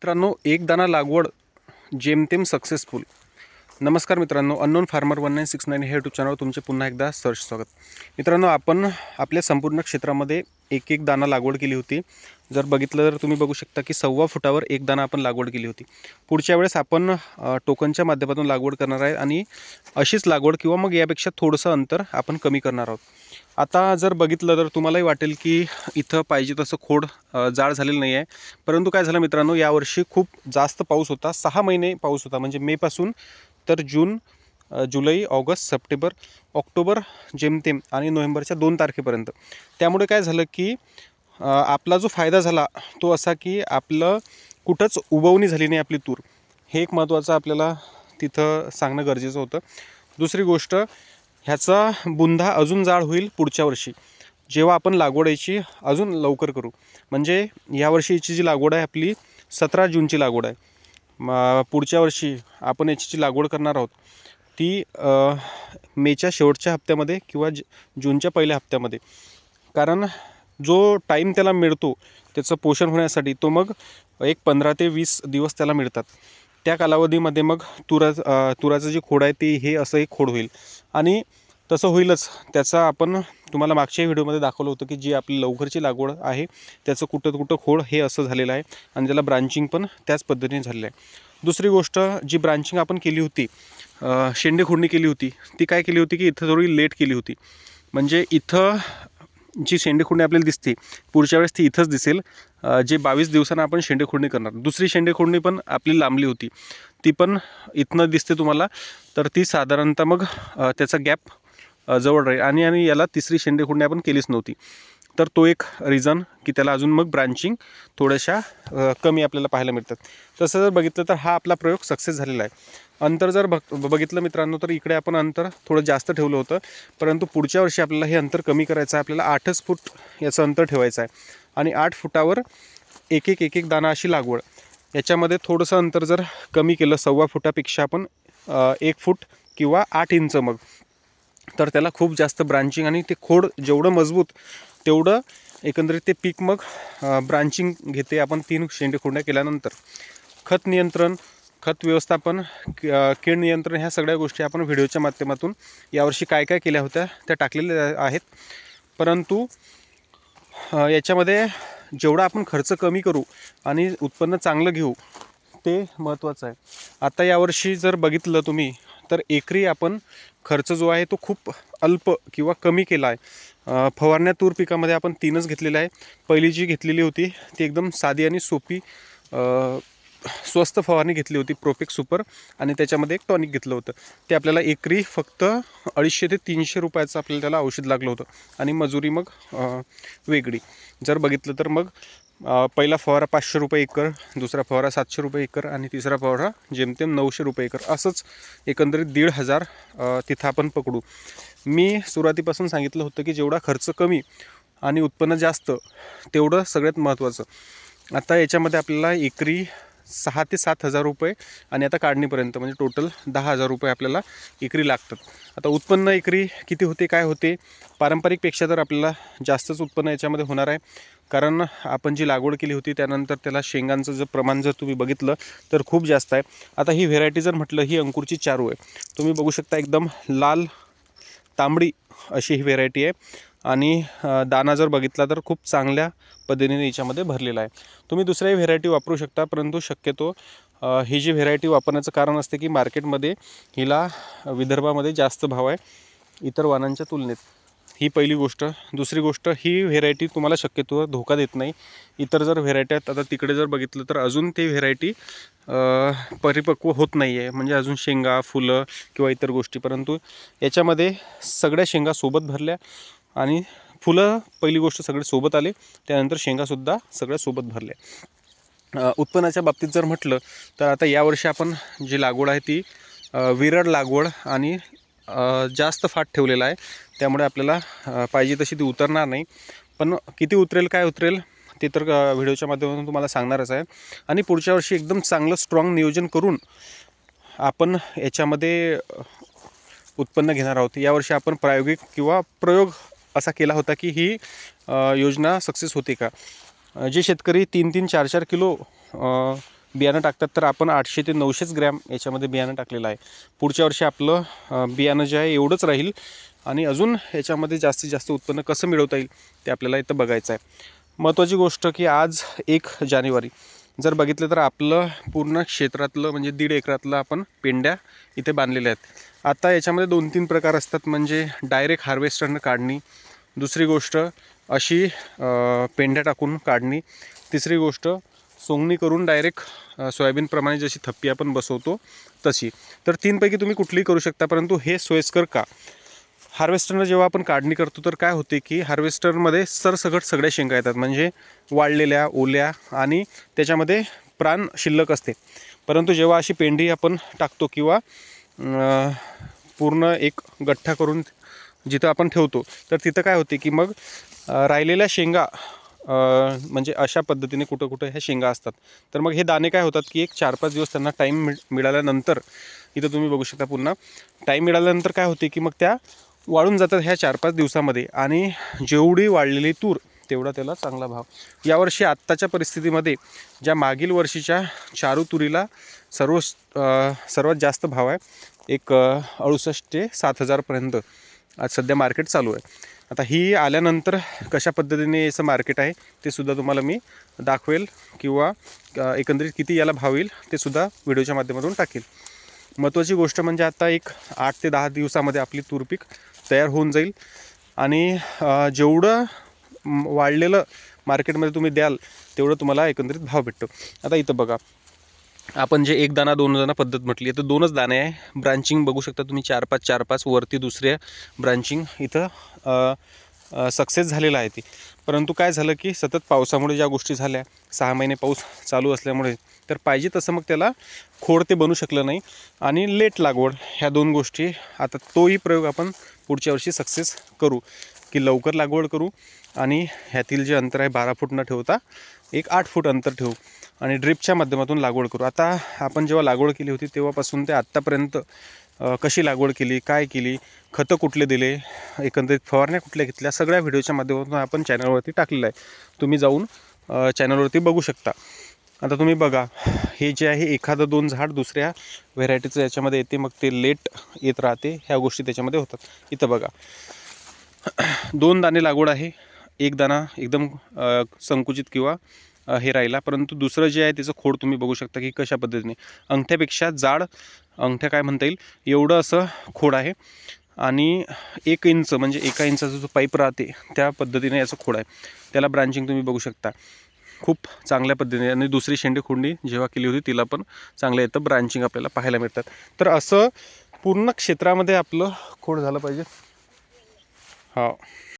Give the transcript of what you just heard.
मित्रांनो एक दाना लागवड जेमतेम सक्सेसफुल नमस्कार मित्रांनो unknown farmer one nine six nine हे यूट्यूब चॅनलवर तुमचे पुन्हा एकदा सर्च स्वागत. मित्रांनो आपण आपल्या संपूर्ण क्षेत्रामध्ये एक एक दाना लागवड केली होती. जर बघितलं तर तुम्ही बघू शकता की सव्वा फुटावर एक दाना आपण लागवड केली होती. पुढच्या वेळेस आपण टोकनच्या माध्यमातून लागवड करणार आहे आणि अशीच लागवड किंवा मग यापेक्षा थोडंसं अंतर आपण कमी करणार आहोत. आता जर बघितलं तर तुम्हालाही वाटेल की इथं पाहिजे तसं खोड जाड झालेलं नाही आहे परंतु काय झालं मित्रांनो यावर्षी खूप जास्त पाऊस होता. सहा महिने पाऊस होता म्हणजे मेपासून तर जून जुलै ऑगस्ट सप्टेंबर ऑक्टोबर जेमतेम आणि नोव्हेंबरच्या दोन तारखेपर्यंत. त्यामुळे काय झालं की आपला जो फायदा झाला तो असा की आपलं कुठंच उबवणी झाली नाही आपली तूर. हे एक महत्त्वाचं आपल्याला तिथं सांगणं गरजेचं होतं. दुसरी गोष्ट ह्याचा बुंदा अजून जाड होईल पुढच्या वर्षी. जेव्हा आपण लागवडीची अजून लवकर करू. म्हणजे यावर्षीची जी लागवड आहे आपली सतरा जूनची लागवड आहे. म पुढच्या वर्षी आपण याची जी लागवड करणार आहोत ती मेच्या शेवटच्या हप्त्यामध्ये किंवा ज जूनच्या पहिल्या हप्त्यामध्ये. कारण जो टाईम त्याला मिळतो त्याचं पोषण होण्यासाठी तो मग एक पंधरा ते वीस दिवस त्याला मिळतात. त्या कालावधीमध्ये मग तुरा तुराचं जे खोड आहे ते हे असं एक खोड होईल. आणि तसं होईलच. त्याचा आपण तुम्हाला मागच्या व्हिडिओमध्ये दाखवलं होतं की जी आपली लवकरची लागवड आहे त्याचं कुठं कुठं खोड हे असं झालेलं आहे आणि त्याला ब्रांचिंग पण त्याच पद्धतीने झालेलं आहे. दुसरी गोष्ट जी ब्रांचिंग आपण केली होती शेंडे खोडणी केली होती ती काय केली होती की इथं थोडी लेट केली होती. म्हणजे इथं जी शेंडे आपल्याला दिसते पुढच्या वेळेस ती इथंच दिसेल. जे बावीस दिवसांना आपण शेंडेखोडणी करणार. दुसरी शेंडेखोडणी पण आपली लांबली होती. ती पण इथनं दिसते तुम्हाला. तर ती साधारणतः मग त्याचा गॅप जवळ राहील. आणि आणि याला तिसरी शेंडेखोडणी आपण केलीच नव्हती. तर तो एक रिझन की त्याला अजून मग ब्रांचिंग थोड्याशा कमी आपल्याला पाहायला मिळतात. तसं जर बघितलं तर हा आपला प्रयोग सक्सेस झालेला आहे. अंतर जर बघ बघितलं मित्रांनो तर इकडे आपण अंतर थोडं जास्त ठेवलं होतं. परंतु पुढच्या वर्षी आपल्याला हे अंतर कमी करायचं आहे. आपल्याला आठच फूट याचं अंतर ठेवायचं आहे. आणि आठ फुटावर एक एक एक एक दाना अशी लागवड. याच्यामध्ये थोडंसं अंतर जर कमी केलं सव्वा फुटापेक्षा आपण एक फूट किंवा आठ इंच मग तर त्याला खूप जास्त ब्रांचिंग आणि ते खोड जेवढं मजबूत तेवढं एकंदरीत ते पीक मग ब्रांचिंग घेते आपण तीन शेंडे खोंड्या केल्यानंतर. खत नियंत्रण खत व्यवस्थापन कीड नियंत्रण ह्या सगळ्या गोष्टी आपण व्हिडिओच्या माध्यमातून यावर्षी काय काय केल्या होत्या त्या टाकलेल्या आहेत. परंतु याच्यामध्ये जेवढा आपण खर्च कमी करू आणि उत्पन्न चांगलं घेऊ ते महत्त्वाचं आहे. आता यावर्षी जर बघितलं तुम्ही तर एकरी आपण खर्च जो आहे तो खूप अल्प किंवा कमी केला आहे. फवारण्या तूर पिकामध्ये आपण तीनच घेतलेलं आहे. पहिली जी घेतलेली होती ती एकदम साधी आणि सोपी स्वस्त फवारणी घेतली होती प्रोपेक सुपर आणि त्याच्यामध्ये एक टॉनिक घेतलं होतं. ते आपल्याला एकरी फक्त अडीचशे ते तीनशे रुपयाचं आपल्याला त्याला औषध लागलं होतं. आणि मजुरी मग वेगळी. जर बघितलं तर मग पहिला फवारा पाचशे रुपये एकर दुसरा फवारा सातशे रुपये एकर आणि तिसरा फवारा जेमतेम नऊशे रुपये एकर. असंच एकंदरीत दीड हजार तिथं आपण पकडू. मी सुरुवातीपासून सांगितलं होतं की जेवढा खर्च कमी आणि उत्पन्न जास्त तेवढं सगळ्यात महत्त्वाचं. आता याच्यामध्ये आपल्याला एकरी सहा ते सात हजार रुपये आणि आता काढणीपर्यंत म्हणजे टोटल दहा हजार रुपये आपल्याला एकरी लागतात. आता उत्पन्न एकरी किती होते काय होते पारंपरिकपेक्षा तर आपल्याला जास्तच उत्पन्न याच्यामध्ये होणार आहे. कारण आपण जी लागवड केली होती त्यानंतर त्याला शेंगांचं जर प्रमाण जर तुम्ही बघितलं तर खूप जास्त आहे. आता ही व्हेरायटी जर म्हटलं ही अंकुरची चारू आहे. तुम्ही बघू शकता एकदम लाल तांबडी अशी ही व्हेरायटी आहे. आणि दाना जर बघितला तर खूप चांगल्या पद्धतीने याच्यामध्ये भरलेला आहे. तुम्ही दुसऱ्याही व्हेरायटी वापरू शकता परंतु शक्यतो ही जी व्हेरायटी वापरण्याचं कारण असते की मार्केटमध्ये हिला विदर्भामध्ये जास्त भाव आहे इतर वाणांच्या तुलनेत. ही पहिली गोष्ट. दुसरी गोष्ट ही व्हेरायटी तुम्हाला शक्यतो धोका देत नाही. इतर जर व्हेरायटी आहेत आता तिकडे जर बघितलं तर अजून ती व्हेरायटी परिपक्व होत नाही आहे म्हणजे अजून शेंगा फुलं किंवा इतर गोष्टी. परंतु याच्यामध्ये सगळ्या शेंगा सोबत भरल्या आणि फुलं पहिली गोष्ट सगळे सोबत आले. त्यानंतर शेंगासुद्धा सगळ्या सोबत भरल्या. उत्पन्नाच्या बाबतीत जर म्हटलं तर आता यावर्षी आपण जी लागवड आहे ती विरळ लागवड आणि जास्त फाट ठेवलेला आहे. त्यामुळे आपल्याला पाहिजे तशी ती उतरणार नाही. पण किती उतरेल काय उतरेल ते तर व्हिडिओच्या माध्यमातून तुम्हाला सांगणारच आहे. आणि पुढच्या वर्षी एकदम चांगलं स्ट्रॉंग नियोजन करून आपण याच्यामध्ये उत्पन्न घेणार आहोत. यावर्षी आपण प्रायोगिक किंवा प्रयोग असा केला होता की ही योजना सक्सेस होते का? जे शेतकरी तीन तीन चार चार किलो बियाणं टाकतात तर आपण आठशे ते नऊशेच ग्रॅम याच्यामध्ये बियाणं टाकलेलं आहे. पुढच्या वर्षी आपलं बियाणं जे आहे एवढंच राहील आणि अजून याच्यामध्ये जास्तीत जास्त उत्पन्न कसं मिळवता येईल ते आपल्याला इथं बघायचं आहे. महत्त्वाची गोष्ट की आज एक जानेवारी. जर बघितलं तर आपलं पूर्ण क्षेत्रातलं म्हणजे दीड एकरातलं आपण पेंड्या इथे बांधलेल्या आहेत. आता याच्यामध्ये दोन तीन प्रकार असतात म्हणजे डायरेक्ट हार्वेस्टरनं काढणी. दुसरी गोष्ट अशी पेंड्या टाकून काढणी. तिसरी गोष्ट सोंगणी करून डायरेक्ट सोयाबीनप्रमाणे जशी थप्पी आपण बसवतो तशी. तर तीनपैकी तुम्ही कुठलीही करू शकता परंतु हे सोयीस्कर का? हार्वेस्टरनं जेव्हा आपण काढणी करतो तर काय होते की हार्वेस्टरमध्ये सरसकट सगळ्या शेंगा येतात. म्हणजे वाळलेल्या ओल्या आणि त्याच्यामध्ये प्राण शिल्लक असते. परंतु जेव्हा अशी पेंडी आपण टाकतो किंवा पूर्ण एक गठ्ठा करून जिथं आपण ठेवतो तर तिथं काय होते की मग राहिलेल्या शेंगा म्हणजे अशा पद्धतीने कुठं कुठं ह्या शेंगा असतात. तर मग हे दाणे काय होतात की एक चार पाच दिवस त्यांना टाईम मिळ मिळाल्यानंतर इथं तुम्ही बघू शकता पुन्हा टाईम मिळाल्यानंतर काय होते की मग त्या वाळून जातात ह्या चार पाच दिवसामध्ये आणि जेवढी वाळलेली तूर तेवढा त्याला चांगला भाव. यावर्षी आत्ताच्या परिस्थितीमध्ये ज्या मागील वर्षीच्या चारू तुरीला सर्व सर्वात जास्त भाव आहे एक अडुसष्ट ते सात हजारपर्यंत आज सध्या मार्केट चालू आहे. आता ही आल्यानंतर कशा पद्धतीने याचं मार्केट आहे ते सुद्धा तुम्हाला मी दाखवेल किंवा एकंदरीत किती याला भाव येईल ते सुद्धा व्हिडिओच्या माध्यमातून टाकेल. महत्त्वाची गोष्ट म्हणजे आता एक आठ ते दहा दिवसामध्ये आपली तूर पीक तयार होऊन जाईल आणि जेवढं वाढलेलं मार्केटमध्ये तुम्ही द्याल तेवढं तुम्हाला एकंदरीत भाव भेटतो. आता इथं बघा आपण जे एक दाना दोन दाना पद्धत म्हटली आहे तर दोनच दाणे आहे. ब्रांचिंग बघू शकता तुम्ही चार पाच चार पाच वरती दुसऱ्या ब्रांचिंग इथं सक्सेस झालेलं आहे ती. परंतु काय झालं की सतत पावसामुळे ज्या गोष्टी झाल्या सहा महिने पाऊस चालू असल्यामुळे तर पाहिजे तसं मग त्याला खोड ते बनू शकलं नाही. आणि लेट लागवड ह्या दोन गोष्टी आता तोही प्रयोग आपण पुढच्या वर्षी सक्सेस करू. की लवकर लागवड करू आणि ह्यातील जे अंतर आहे बारा फूट न ठेवता एक आठ फूट अंतर ठेवू आणि ड्रिपच्या माध्यमातून लागवड करू. आता आपण जेव्हा लागवड केली होती तेव्हापासून ते आत्तापर्यंत कशी लागवड केली काय केली खतं कुठले दिले एकंदरीत फवारण्या कुठल्या घेतल्या सगळ्या व्हिडिओच्या माध्यमातून आपण चॅनलवरती टाकलेलं आहे. तुम्ही जाऊन चॅनलवरती बघू शकता. आता तुम्ही बघा हे जे आहे एखादं दोन झाड दुसऱ्या व्हेरायटीचं याच्यामध्ये येते मग ते लेट येत राहते ह्या गोष्टी त्याच्यामध्ये होतात. इथं बघा. दोन दाणे लागवड आहे. एक दाणा एकदम संकुचित किंवा हे राहिला. परंतु दुसरं जे आहे त्याचं खोड तुम्ही बघू शकता की कशा पद्धतीने. अंगठ्यापेक्षा जाड अंगठ्या काय म्हणता येईल? एवढं असं खोड आहे. आणि एक इंच म्हणजे एका इंचाचा जो पाईप राहते त्या पद्धतीने याचं खोड आहे. त्याला ब्रांचिंग तुम्ही बघू शकता. खूप चांगल्या पद्धतीने. आणि दुसरी शेंडी खुंडी जेव्हा केली होती तिला पण चांगल्या येतं ब्रांचिंग आपल्याला पाहायला मिळतात. तर असं पूर्ण क्षेत्रामध्ये आपलं खोड झालं पाहिजे. हा